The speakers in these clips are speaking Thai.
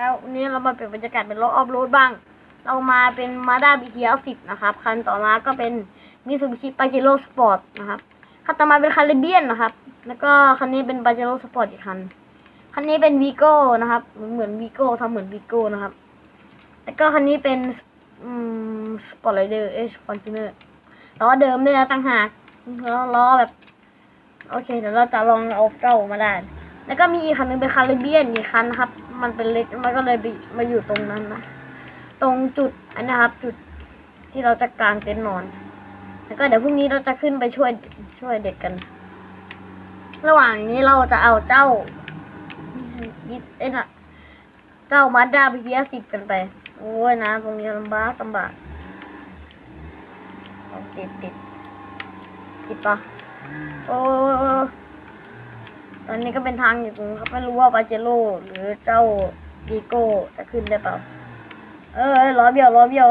แล้ววันนี้เรามาเปลี่ยนบรรยากาศเป็นรถออฟโรดบ้าง เรามาเป็นมาด้าบีทีเอสิบนะครับ คันต่อมาก็เป็นมิซูบิชิปาเจโร่สปอร์ตนะครับคันต่อมาเป็นคาริเบียนนะครับ แล้วก็คันนี้เป็นปาเจโร่สปอร์ตอีกคัน คันนี้เป็นวีโก้นะครับ เหมือนวีโก้ทำเหมือนวีโก้นะครับ แล้วก็คันนี้เป็นอืมสปอร์ตไรเดอร์เอชฟอนจูเนอร์ล้อเดิมด้วยนะต่างหากล้อล้อแบบ โอเคเดี๋ยวเราจะลองเอาเจ้ามาได้ แล้วก็มีอีกคันหนึงเป็นคาริเบียนอีกคันนะครับ มันเป็นเล็กมันก็เลยมาอยู่ตรงนั้นนะ ตรงจุดอันนะครับ จุดที่เราจะกางเต็นท์นอน แล้วก็เดี๋ยวพรุ่งนี้เราจะขึ้นไปช่วยช่วยเด็กกัน ระหว่างนี้เราจะเอาเจ้ายิดเอ้ยน่ะเจ้ามาด้าพีพีสิบกันไป โอ้ยนะตรงนี้ลำบากลำบากติดติดติดปะโอ้ ตอนนี้ก็เป็นทางอยู่ตรงครับไม่รู้ว่าปาเจโร่หรือเจ้าดีโก้จะขึ้นได้เปล่า เออล้อเบี้ยวล้อเบี้ยว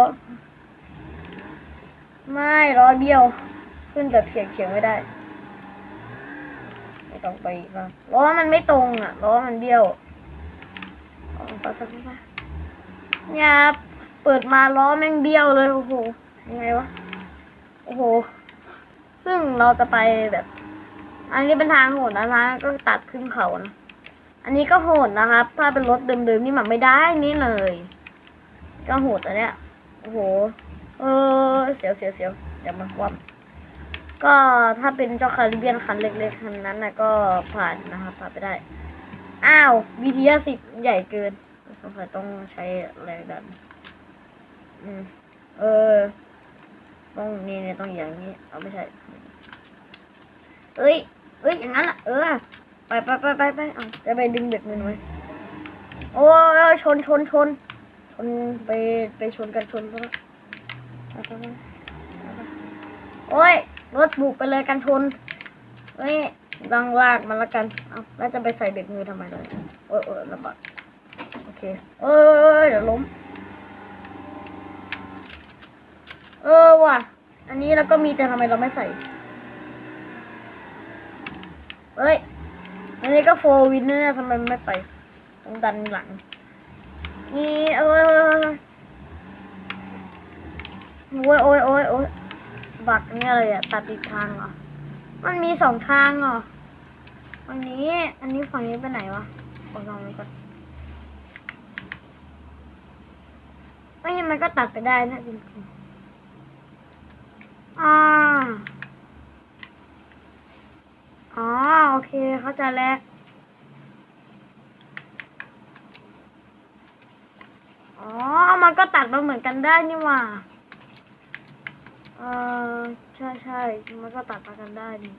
ไม่ล้อเบี้ยว ขึ้นแบบเฉียงเฉียงไม่ได้ ไม่ต้องไปอีกแล้วล้อมันไม่ตรงอะล้อมันเบี้ยวไปไปไปไปเนี่ยเปิดมาล้อแม่งเบี้ยวเลยโอ้โหยังไงวะโอ้โห ซึ่งเราจะไปแบบ อันนี้เป็นทางโหดนะนะก็ตัดขึ้นเขานะ อันนี้ก็โหดนะครับ ถ้าเป็นรถเดิมๆนี่มันไม่ได้นี่เลย ก็โหดอันเนี้ย โอ้โห เออ เสียวเสียวเสียวเดี๋ยวมันคว่ำก็ถ้าเป็นเจ้าคาริเบียนคันเล็กๆคันนั้นนะก็ผ่านนะครับผ่านไปได้ อ้าววีทีสิบใหญ่เกินสงสัยต้องใช้แรงดัน อืม เออ ต้องนี่เนี่ยต้องอย่างนี้ เอาไม่ใช่ เอ้ย เอ้ยอย่างนั้นล่ะเออไปไปไปไปไปเอาจะไปดึงเบ็ดมือไว้โอ้ยชนชนชนชนไปไปชนกันชนซะแล้วโอ้ยรถบุกไปเลยกันชนเฮ้ยลังลากมันละกันเอาแล้วจะไปใส่เบ็ดมือทำไมเลยโอ้ยโอ้ยระบาดโอเคเอ้ยเดี๋ยวล้มเออว่ะ อันนี้แล้วก็มีแต่ทำไมเราไม่ใส่ เฮ้ย อันนี้ก็โฟวินเนี่ยทำไมไม่ไปต้องดันหลัง นี่เอ้ยโอ้ยโอ้ยโอ้ยโอ้ยบักเนี่ยเลยอะตัดอีกทางเหรอ มันมีสองทางเหรออันนี้ อันนี้ฝั่งนี้ไปไหนวะขอลองดูก่อนไม่มันก็ตัดไปได้นะจริงๆอ่า อ๋อ โอ เคเข้าใจแล้วอ๋อ มันก็ตัดมาเหมือนกันได้นี่หว่า เออใช่ใช่มันก็ตัดมากันได้นี่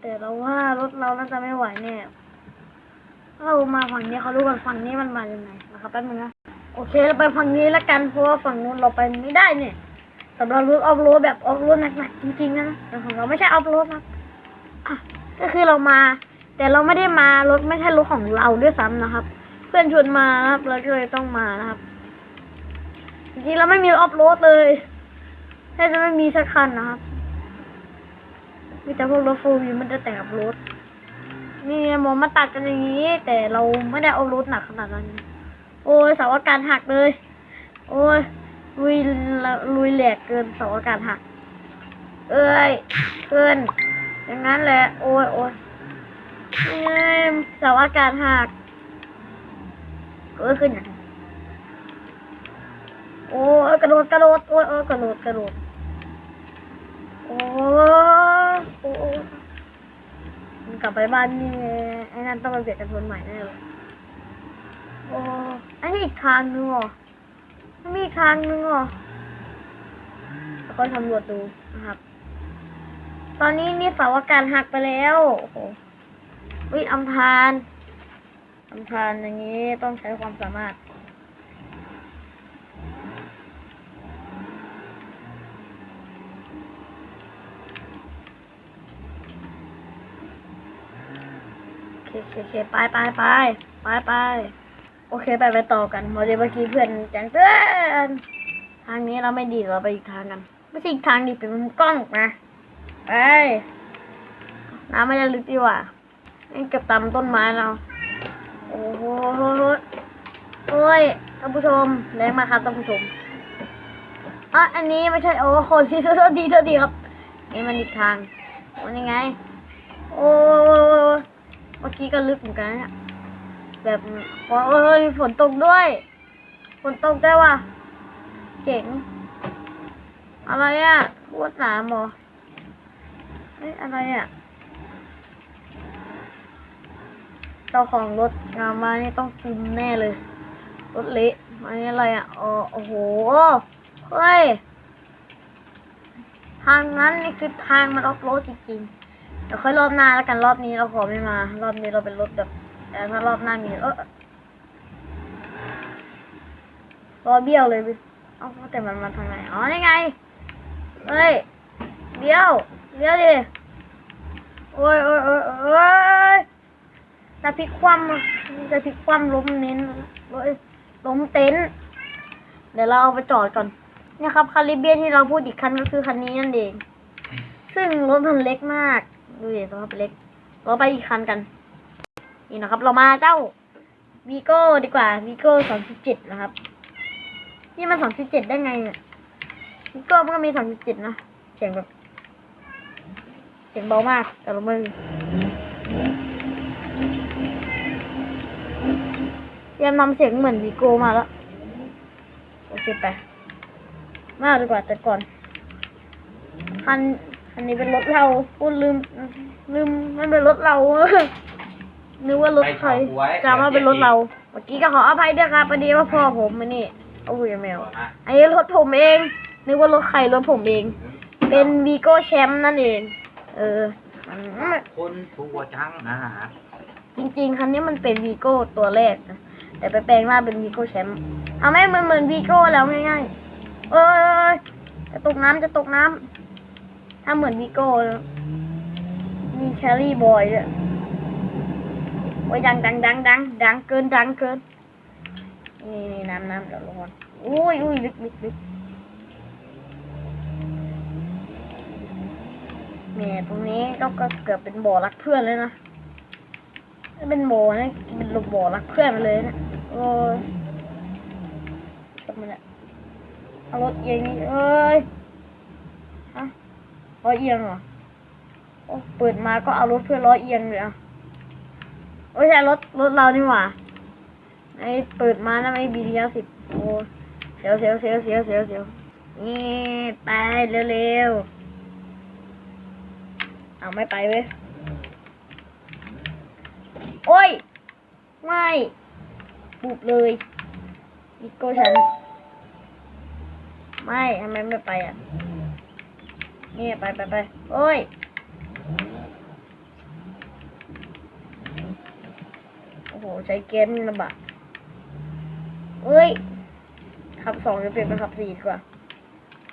แต่เราว่ารถเราน่าจะไม่ไหวแน่เรามาฝั่งนี้เขาดูกันฝั่งนี้มันมายังไงนะครับแป๊บนึงนะโอเคเราไปฝั่งนี้แล้วกันเพราะว่าฝั่งนู้นเราไปไม่ได้เนี่ยสำหรับรถออฟโรดแบบออฟโรดหนักๆจริงๆนะแต่ของเราไม่ใช่ออฟโรดครับอะ ก็คือเรามา แต่เราไม่ได้มารถไม่ใช่รถของเราด้วยซ้ำนะครับ เพื่อนชวนมานะครับเราก็เลยต้องมานะครับจริงๆเราไม่มีออฟโรดเลยแทบจะไม่มีสักคันนะครับมีแต่พวกรถโฟวีมันจะแต่งกับรถนี่หมอมาตัดกันอย่างนี้ แต่เราไม่ได้เอารถหนักขนาดนั้น โอ้ยเสาอากาศหักเลย โอ้ยลุยลุยแหลกเกินเสาอากาศหัก เอ้ยเกิน อย่างนั้นแหละ โอ้ยโอ้ยเอ้ยเสาอากาศหักเอ้ยขึ้นอย่างโอ้ยกระโดดกระโดดโอ้ยโอ้ยกระโดดกระโดดโอ้ยโอ้ยกลับไปบ้านนี่ไอ้นั่นต้องมาเบียดกันคนใหม่แน่เลยโอ้ยอันนี้อีกทางนึงเหรอมันมีทางนึงเหรอแล้วก็สำรวจดูนะครับ ตอนนี้นี่เสาอากาศหักไปแล้วโอ้โหวิอัมพานอัมพานอย่างนี้ต้องใช้ความสามารถโอเคโอเคไปไปไปไปไปโอเคไปไปต่อกันเพราะเดี๋ยวเมื่อกี้เพื่อนแจ้งเตือนทางนี้เราไม่ดีเราไปอีกทางกันไม่ใช่อีกทางดิเป็นมุมกล้องนะ ไปน้ำไม่ได้ลึกดีว่านี่เก็บตามต้นไม้เรา โอ้โหยท่านผู้ชมแรงมากครับท่านผู้ชมอะอันนี้ไม่ใช่ โอ้โหที่โทษดีโทษดีครับ นี่มันอีกทางมันยังไง โอ้เมื่อกี้ก็ลึกเหมือนกันเนี่ยแบบโอ้ยฝนตกด้วย ฝนตกได้ว่ะ เจ๋ง อะไรอะปวดหนามหรอ เฮ้ยอะไรอะเจ้าของรถงามมานี่ต้องฟินแน่เลย รถเละอันนี้อะไรอะอ๋อโอ้โหเฮ้ย ทางนั้นนี่คือทางมันออฟโรดจริงๆเดี๋ยวค่อยรอบหน้าแล้วกันรอบนี้เราขอไม่มา รอบนี้เราเป็นรถแบบแต่ถ้ารอบหน้ามีเออรอเบี้ยวเลยเอ้าแต่มันมาทางไหน อ๋อ นี่ไง เฮ้ยเดี๋ยว เดี๋ยวดิโอ้ยโอ้ยโอ้ยโอ้ยจะพลิกคว่ำจะพลิกคว่ำล้มเน้นโอ้ยล้มเต็นท์เดี๋ยวเราเอาไปจอดก่อนนี่ครับคาริเบียนที่เราพูดอีกคันก็คือคันนี้นั่นเอง ซึ่งรถมันเล็กมาก ดูดิรถเล็ก เราไปอีกคันกัน นี่นะครับ เรามาเจ้าวีโก้ดีกว่าวีโก้สองเจ็ดนะครับ นี่มันสองเจ็ดได้ไงเนี่ยวีโก้มันก็มีสองเจ็ดนะเสียงแบบ สียงเบามากแต่เราไม่เตรียมทำเสียงเหมือนวีโก้มาแล้ว โอเคไป มาดีกว่าแต่ก่อนคันคันนี้เป็นรถเราพูดลืม ลืมมันเป็นรถเรานึกว่ารถใครจำว่าเป็นรถเรา เมื่อกี้ก็ขออภัยด้วยครับพอดีว่าพ่อผมมันนี่โอ้ยแมว อันนี้รถผมเอง นึกว่ารถใครรถผมเอง เป็นวีโก้แชมป์นั่นเอง เออมันคนทัวจังนะฮะจริงๆ คันนี้มันเป็นวีโก้ตัวแรกนะแต่ไปแปลงร่างเป็นวีโก้แชมป์ทำให้มันเหมือนวีโก้แล้วง่ายๆเอ้ยจะตกน้ำจะตกน้ำถ้าเหมือนวีโก้แล้วมีแคลรี่บอยด้วยโอ้ยดังดังดังดังดังเกินดังเกินนี่นี่น้ำน้ำเดี๋ยวลงก่อนอุ้ยอุ้ยลึกลึกลึก แหม่ตรงนี้ก็ก็เกือบเป็นบ่อรักเพื่อนเลยนะเป็นโบนะเป็นลูกโบรักเพื่อนไปเลยนะโอ้ยจบมันละเอารถเอียงนี่เอ้ยฮะล้อเอียงเหรอโอ้เปิดมาก็เอารถเพื่อนล้อเอียงเลยอะโอ้ใช่รถรถเรานี่หว่าไอ้เปิดมานะไม่บีดีสิบโอ้เสียวเสียวเสียวเสียวเสียวเสียวนี่ไปเร็วๆ เอาไม่ไปเว้ย โอ้ย ไม่บุบเลยอีโก้ฉัน ไม่ทำไมไม่ไปอะ นี่ไปไปไปโอ้ย โอ้โห ใช้เกมลำบากเอ้ยขับสองจะเปลี่ยนเป็นขับสี่ดีกว่า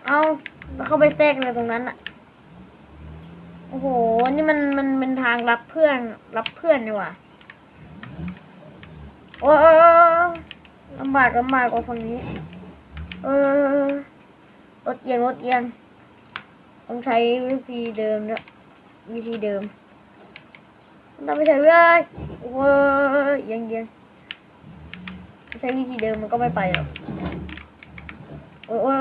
เอาแล้วเข้าไปแทรกเลยตรงนั้นอะ โอ้โห นี่มันมันเป็นทางรับเพื่อน รับเพื่อนนี่หว่าโอ้ลำบากลำบากกว่าฝั่งนี้ เออรถเอียงรถเอียงต้องใช้วิธีเดิมเนี่ยวิธีเดิมต้องไปใช้เลยโอ้ยเอียงเอียงใช้วิธีเดิมมันก็ไม่ไปหรอกโอ้ย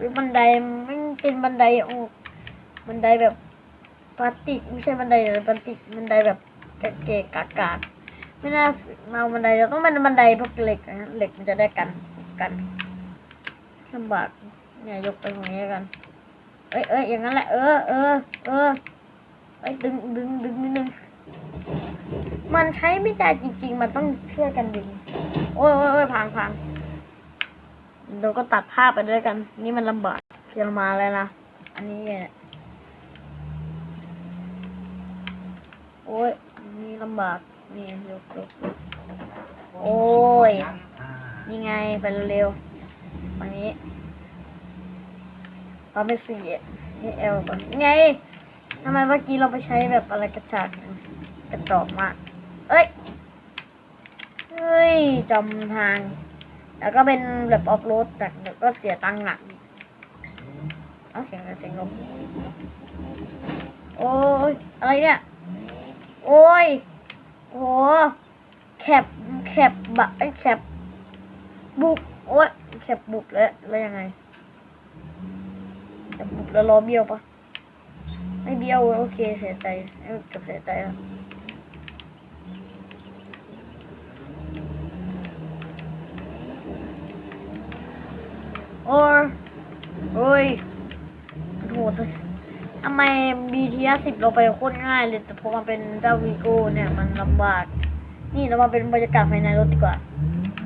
หรือบันไดมันเป็นบันไดโอ้บันไดแบบพลาสติกไม่ใช่บันไดเลยพลาสติกบันไดแบบเกะๆกากๆไม่น่าเอาบันไดเราต้องเป็นบันไดพวกเหล็กนะฮะเหล็กมันจะได้กันกันลำบากเนี่ยยกไปตรงนี้กันเอ้ยเอ้ยอย่างนั้นแหละเออเออเออเอ้ยดึงดึงดึงนิดนึงมันใช้ไม่ได้จริง ๆ มันต้องช่วยกันดึงโอ้โอ้ยโอ้ยพังพัง เราก็ตัดภาพไปด้วยกัน นี่มันลำบากเพียงมาแล้วนะ อันนี้เนี่ยโอ้ยนี่ลำบาก นี่ยกโอ้ย นี่ไงไปเร็วๆฝั่งนี้เราไปสี่นี่เอลก่อนไงทำไมเมื่อกี้เราไปใช้แบบอะไรกระจาดกระจอกมากเอ้ย เฮ้ยจำทาง แล้วก็เป็นแบบออฟโรดแต่ก็เสียตังค์หนักเอาเสียงอะไรเสียงลมโอ้ยอะไรเนี่ย โอ้ยโอ้โหบแคบบะไอ้แคบบุก โอ้ยแคบบุกแล้วแล้วยังไงแคบบุกแล้วล้อเบี้ยวปะไม่เบี้ยวโอเคเสียใจเอ้ยเกับเสียใจแล้ว โอ้ยโอ้ยโหดเลยทำไม BTS สิบเราไปโคตรง่ายเลย แต่พอมาเป็นเจ้าวีโก้เนี่ย มันลำบาก นี่เรามาเป็นบรรยากาศภายในรถดีกว่า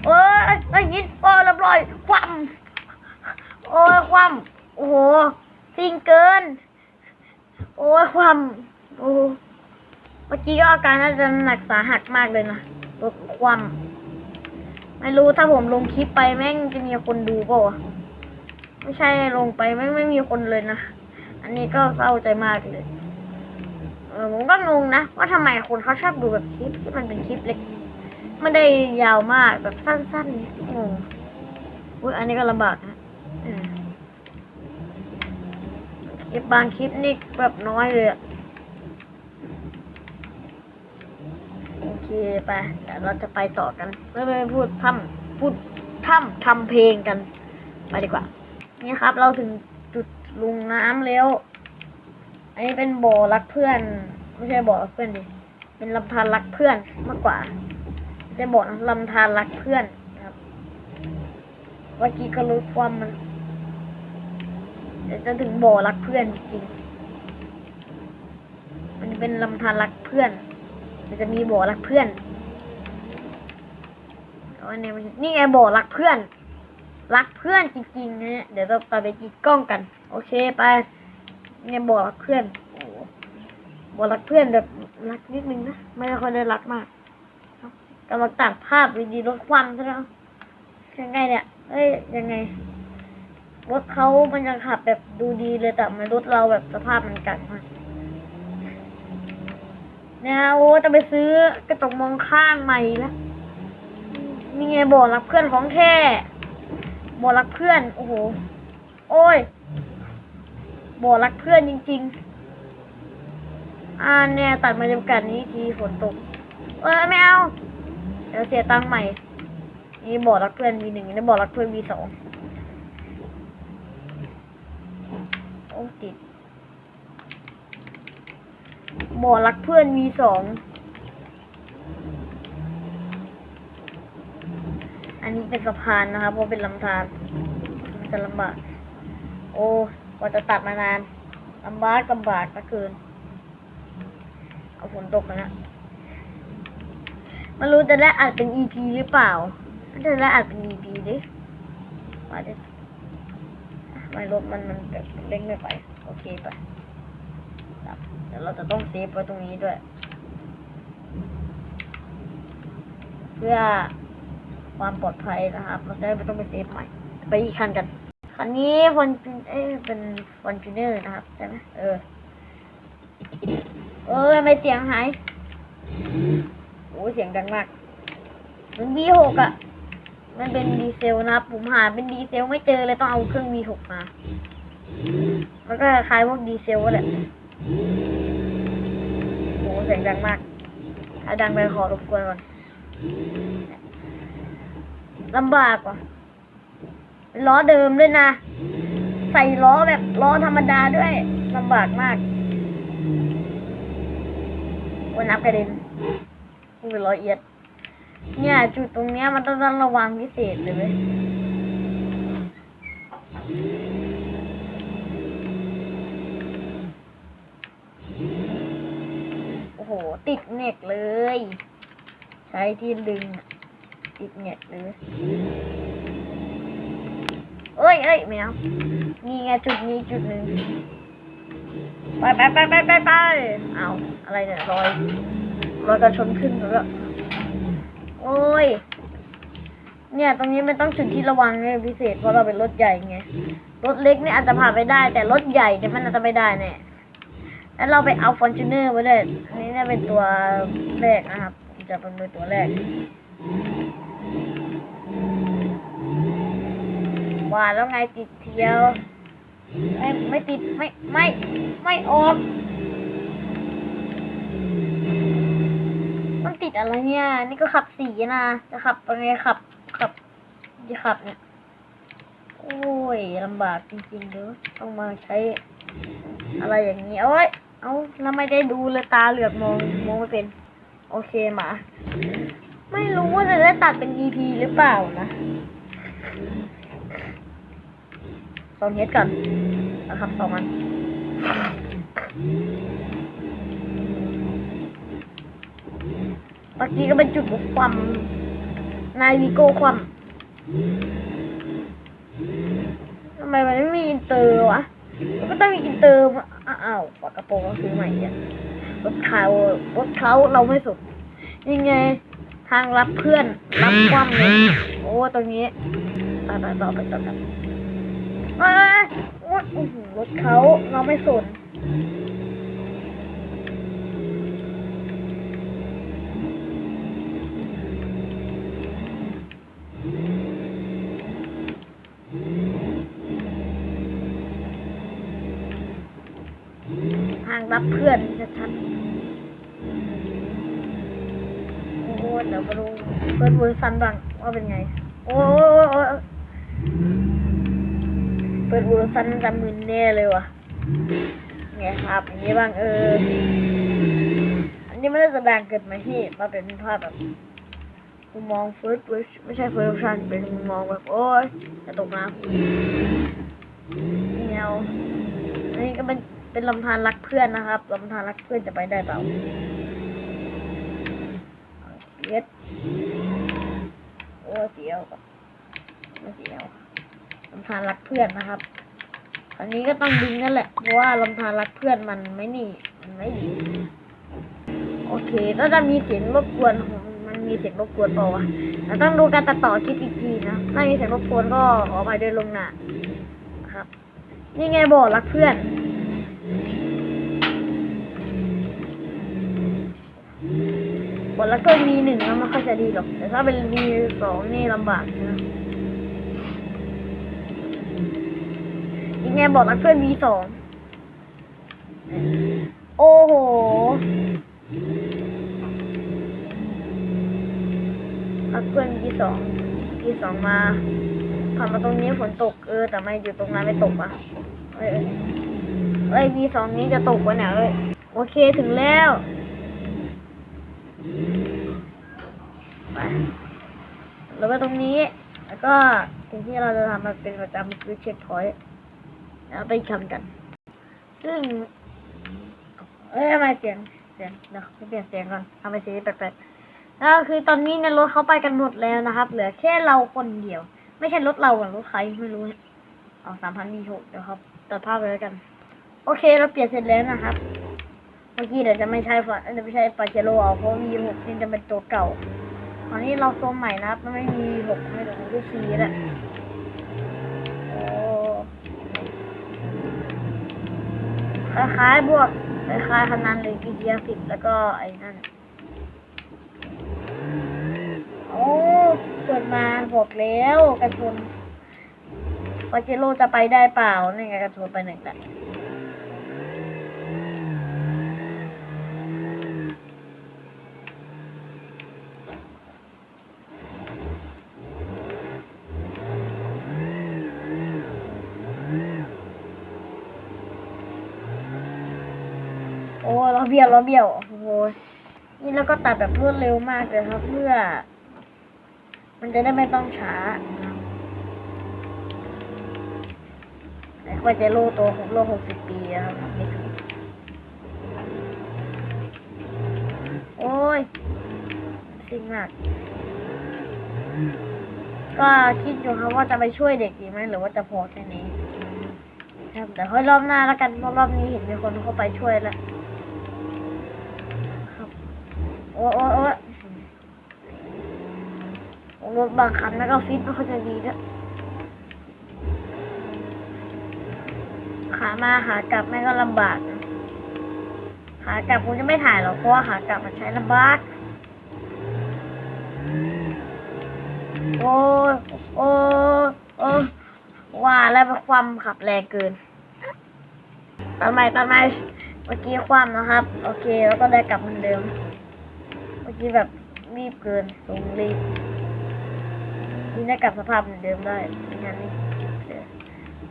โอ้ยไอ้ยินโอ้ยเรียบร้อย คว่ำโอ้ยคว่ำโอ้โหซิงเกิน โอ้ยคว่ำโอ้เมื่อกี้ก็อาการน่าจะหนักสาหัสมากเลยนะรถคว่ำไม่รู้ถ้าผมลงคลิปไปแม่งจะมีคนดูป่าวะ ไม่ใช่ลงไปแม่ไม่มีคนเลยนะ อันนี้ก็เศร้าใจมากเลย เออผมก็งงนะว่าทำไมคนเขาชอบดูแบบคลิปที่มันเป็นคลิปเล็กไม่ได้ยาวมากแบบสั้นๆนี่งงอุ้ยอันนี้ก็ลำบากนะเออคลิปบางคลิปนี่แบบน้อยเลยอะโอเคไปเดี๋ยวเราจะไปต่อกันไม่ไม่พูดทำพูดทำทำเพลงกัน ไปดีกว่า นี่ครับ เราถึงจุดลุงน้ำแล้ว อันนี้เป็นบ่อรักเพื่อน ไม่ใช่บ่อรักเพื่อนดิ เป็นลำธารรักเพื่อนมากกว่าจะบอกนะลำธารรักเพื่อนครับเมื่อกี้ก็รู้ความมันจะถึงบ่อรักเพื่อนจริงมันเป็นลำธารรักเพื่อนเดี๋ยวจะมีบ่อรักเพื่อนอันนี้มันนี่ไงบ่อรักเพื่อน รักเพื่อนจริงๆนะเนี่ยเดี๋ยวเราไปไปจิกกล้องกัน โอเคไปเนี่ยบอกรักเพื่อนบอกรักเพื่อนแบบรักนิดนึงนะไม่ได้ค่อยได้รักมากกำลังตัดภาพดีๆรถควันซะแล้วยังไงเนี่ยเอ้ยยังไงรถเขามันยังขับแบบดูดีเลยแต่มันรถเราแบบสภาพมันกัดมากเนี่ยโอ้จะไปซื้อกระจกมองข้างใหม่แล้วนี่ไงบอกรักเพื่อนของแท้ บอรักเพื่อน โอ้โห โอ้ยบ่รักเพื่อนจริง ๆ อ่าเนี่ยตัดบรรยากาศนี้ทีฝนตก เออไม่เอา เดี๋ยวเสียตังค์ใหม่ นี่บ่รักเพื่อนวีหนึ่งนี่บ่รักเพื่อนวีสองโอ้ติดบ่รักเพื่อนวีสองอั นี้เป็นสะพานนะครับเพราะเป็นลำธารมันจะลำบาก โอ้กว่าจะตัดมานานลำบากลำบากเหลือเกินเอาฝนตกแล้วนะไม่รู้จะได้อัดเป็น EP หรือเปล่าจะได้อัดเป็น EP ดิมาดิไม่รถมันมันแบบเร่งไม่ไป โอเคไปครับเดี๋ยวเราจะต้องเซฟไว้ตรงนี้ด้วย เพื่อ ความปลอดภัยนะครับเราจะได้ไม่ต้องไปเซฟใหม่ ไปอีกคันกัน คันนี้ฟอนเอ้ยเป็นฟอนจูเนอร์นะครับใช่ไหมเออ เออทำไมเสียงหายโอ้เสียงดังมากมัน V6 อะ มันเป็นดีเซลนะครับ ผมหาเป็นดีเซลไม่เจอเลยต้องเอาเครื่อง V6 มามันก็คล้ายพวกดีเซลแหละโอ้เสียงดังมากถ้าดังไปขอรบกวนก่อน ลำบากว่ะล้อเดิมด้วยนะ ใส่ล้อแบบล้อธรรมดาด้วยลำบากมากวันนับกระเด็นพูดเป็นร้อเอียด เนี่ยจุดตรงเนี้ยมันต้องระวังพิเศษเลยเว้ยโอ้โห ติดเน็กเลย ใช้ที่ดึงอะ ติดเน็กเลยเอ้ยเอ้ยแมวนี่ไงจุดนี้จุดหนึ่งไปไปไปไปไปไปเอาอะไรเนี่ยรอยรอยกระชนขึ้นแล้วโอ้ย เนี่ย ตรงนี้มันต้องจุดที่ระวังเนี่ยพิเศษเพราะเราเป็นรถใหญ่ไง รถเล็กเนี่ยอาจจะผ่านไปได้ แต่รถใหญ่เนี่ยมันอาจจะไม่ได้แน่แล้วเราไปเอาฟอร์จูเนอร์ไว้เลยอันนี้เนี่ยเป็นตัวแรกนะครับ จะเป็นตัวแรก ว่าแล้วไงติดเที่ยว ไม่ไม่ติดไม่ไม่ไม่ออก มันติดอะไรเนี่ย นี่ก็ขับสีนะ จะขับอะไรขับขับจะขับเนี่ย โอ้ยลำบากจริงๆเด้อต้องมาใช้ อะไรอย่างนี้โอ้ย เอาแล้วไม่ได้ดูเลยตาเหลือกมองมองไม่เป็น โอเคมา ไม่รู้ว่าจะได้ตัดเป็น EP หรือเปล่านะสองเฮดก่อนนะครับสองอันเมื่อกี้ก็เป็นจุดความนายวิโก้ความทำไมมันไม่มีอินเตอร์วะก็ต้องมีอินเตอร์อ้าวปากกระโปรงก็ซื้อใหม่เนี่ยรถเขารถเขาเราไม่สุดยังไง ทางรับเพื่อนรับความเลยโอ้ตรงนี้ต่อต่อต่อไปต่อกันมาโอ้ยโอ้โหรถเขาเราไม่สนทางรับเพื่อนชัดๆโอ้เดี๋ยวมาดู เพื่อนเวอร์ซันบ้างว่าเป็นไง โอ้ยโอ้ยโอ้ยเปิดเวอร์ซันจะมึนแน่เลยว่ะไงครับอย่างนี้บ้างเออ อันนี้ไม่ได้แสดงเกิดมาที่มาเป็นภาพแบบมุมมองเฟิร์สเวไม่ใช่เฟิร์สชันเป็นมุมมองแบบ โอ้ยจะตกน้ำเงาอันนี้ก็เป็นเป็นลำธารรักเพื่อนนะครับลำธารรักเพื่อนจะไปได้เปล่าเย็ด โอ้เสียวก่อนไม่เสียวลำธารรักเพื่อนนะครับ อันนี้ก็ต้องดึงนั่นแหละ เพราะว่าลำธารรักเพื่อนมันไม่นี่มันไม่ดี โอเคก็จะมีเสียงรบกวนของมันมีเสียงรบกวนเปล่าวะเราต้องดูการตัดต่อคลิปอีกทีนะ ถ้ามีเสียงรบกวนก็ขออภัยด้วยลงหน้านะครับ นี่ไงบอกรักเพื่อน กรักเพื่อนมีหนึ่งแล้วมันค่อยจะดีหรอก แต่ถ้าเป็นมีสองนี่ลำบากนะยังไงบอกรักเพื่อนมีสองโอ้โหรักเพื่อนที่สองที่สองมาผ่านมาตรงนี้ฝนตกเออแต่ไม่อยู่ตรงนั้นไม่ตกอะเอ้ยเอ้ยวีสองนี้จะตกวะเนี่ยเอ้ยโอเคถึงแล้วไป แล้วก็ตรงนี้ แล้วก็สิ่งที่เราจะทำมันเป็นประจำคือเช็คพอยต์แล้วไปทำกัน ซึ่ง เอ้ยทำไมเสียงเสียงเดี๋ยวเปลี่ยนเสียงก่อนทำไมเสียงแปลกๆแล้วคือตอนนี้เนี่ยรถเขาไปกันหมดแล้วนะครับ เหลือแค่เราคนเดียว ไม่ใช่รถเราหรอะรถใครไม่รู้เอาสามพันมีหกเดี๋ยวครับตัดภาพไปแล้วกัน โอเคเราเปลี่ยนเสร็จแล้วนะครับ เมื่อกี้เดี๋ยวจะไม่ใช่ฝาจะไม่ใช่ปาเจโร่เอาเพราะมีหกนี่จะเป็นตัวเก่า ตอนนี้เราตัวใหม่นะครับมันไม่มีหกไม่ถึงที่สี่แล้วโอ้คล้ายๆบวกคล้ายๆขนาดเลยกีเดียสิบแล้วก็ไอ้นั่นโอ้เกิดมาบอกแล้วกระชนปาเจโร่จะไปได้เปล่านี่ไงกระชนไปหนึ่งแล้วโอ้เราเบี้ ยวเราเบี้ยวโอ้โหนี่แล้วก็ตัดแบบรวดเร็วมากเลยครับ เพื่อ มันจะได้ไม่ต้องช้านครับแต่กว่าจะโลโตของโลหกสิบปีอะครับไม่ถึงโอ้ยสิ่งมากก็คิดอยู่ครับว่าจะไปช่วยเด็กดีไหมหรือว่าจะพอแค่นี้ครับแต่ค่อยรอบหน้าแล้วกันเพราะรอบนี้เห็นมีคนเข้าไปช่วยแล้วครับ โอ้โอ้โอ้โอ้รถบางคันแล้วก็ฟิตไม่ค่อยจะดีด้วยขามาหากลับแม่ก็ลำบากนะขากลับผมจะไม่ถ่ายหรอกเพราะว่าขากลับมันใช้ลำบากโอ้โอ้โอ้ว่าแล้วเป็นความขับแรงเกินตัดใหม่ตัดใหม่เมื่อกี้ความนะครับ โอเค แล้วก็ได้กลับเหมือนเดิม ออกี้แบบรีบเกินลงรีบนี่ได้กลับสภาพเหมือนเดิมได้ไม่งั้นนี่เสีย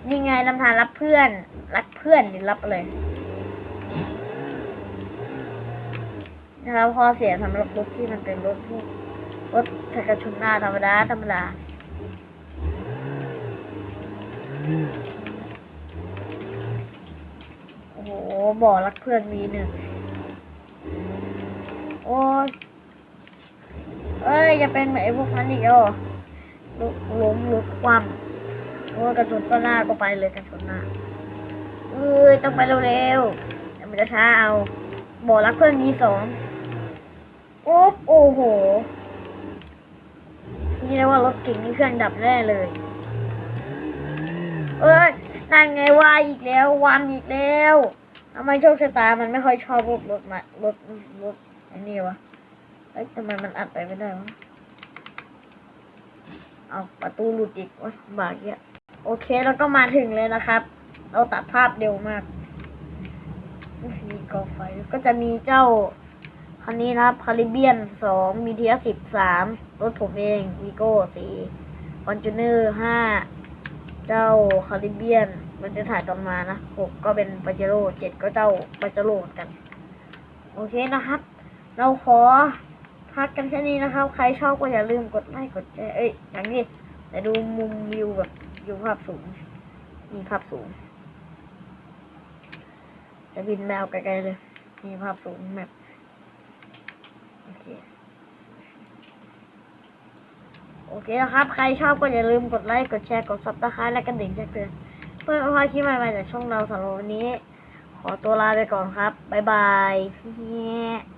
นี่ไงลำธารรับเพื่อน รักเพื่อนหรือรับอะไรนะครับพอเสียสำหรับรถที่มันเป็นรถที่รถจักรชุนหน้าธรรมดาธรรมดาโอ้โหบ่อรักเพื่อนมีหนึ่งโอ้ย เอ้ยจะเป็นเหมือนไอ้พวกนั้นอีกแล้วลุกล้มลุกคว่ำโอ้กระสุนก็หน้าก็ไปเลยกระสุนหน้าเอ้ยต้องไปเร็วๆเดี๋ยวมันจะช้าเอาบ่อรักเพื่อนมีสองโอ๊บโอ้โหนี่เรียกว่ารถเก่งนี่เครื่องดับแน่เลยเอ้ยนั่นไงว่าอีกแล้ววามอีกแล้วทำไมโชคชะตามันไม่ค่อยชอบรถรถมารถรถอันนี้วะ เอ้ยทำไมมันอัดไปไม่ได้วะเอาประตูหลุดอีกโอ๊ยบากเยอะโอเคแล้วก็มาถึงเลยนะครับ เราตัดภาพเร็วมากมีกองไฟก็จะมีเจ้าคันนี้นะครับคาริเบียนสองมีเทียสิบสามรถผมเองวีโก้สี่คอนจูเนอร์ห้าเจ้าคาริเบียน มันจะถ่ายตอนมานะหกก็เป็นปาเจโร่เจ็ดก็เจ้าปาเจโร่กัน โอเคนะครับ เราขอ พักกันแค่นี้นะครับ ใครชอบก็อย่าลืมกดไลค์กดแชร์เอ้ยอย่างนี้แต่ดูมุมวิวแบบวิวภาพสูงมีภาพสูง จะบินแมวไกลๆเลย มีภาพสูงแบบโอเคโอเคนะครับ ใครชอบก็อย่าลืมกดไลค์ กดแชร์ กดซับสไครต์และกระดิ่งแจ้งเตือนเพื่อไม่พลาดคลิปใหม่ๆจากช่องเราสำหรับวันนี้ ขอตัวลาไปก่อนครับ บ๊ายบายเฮ้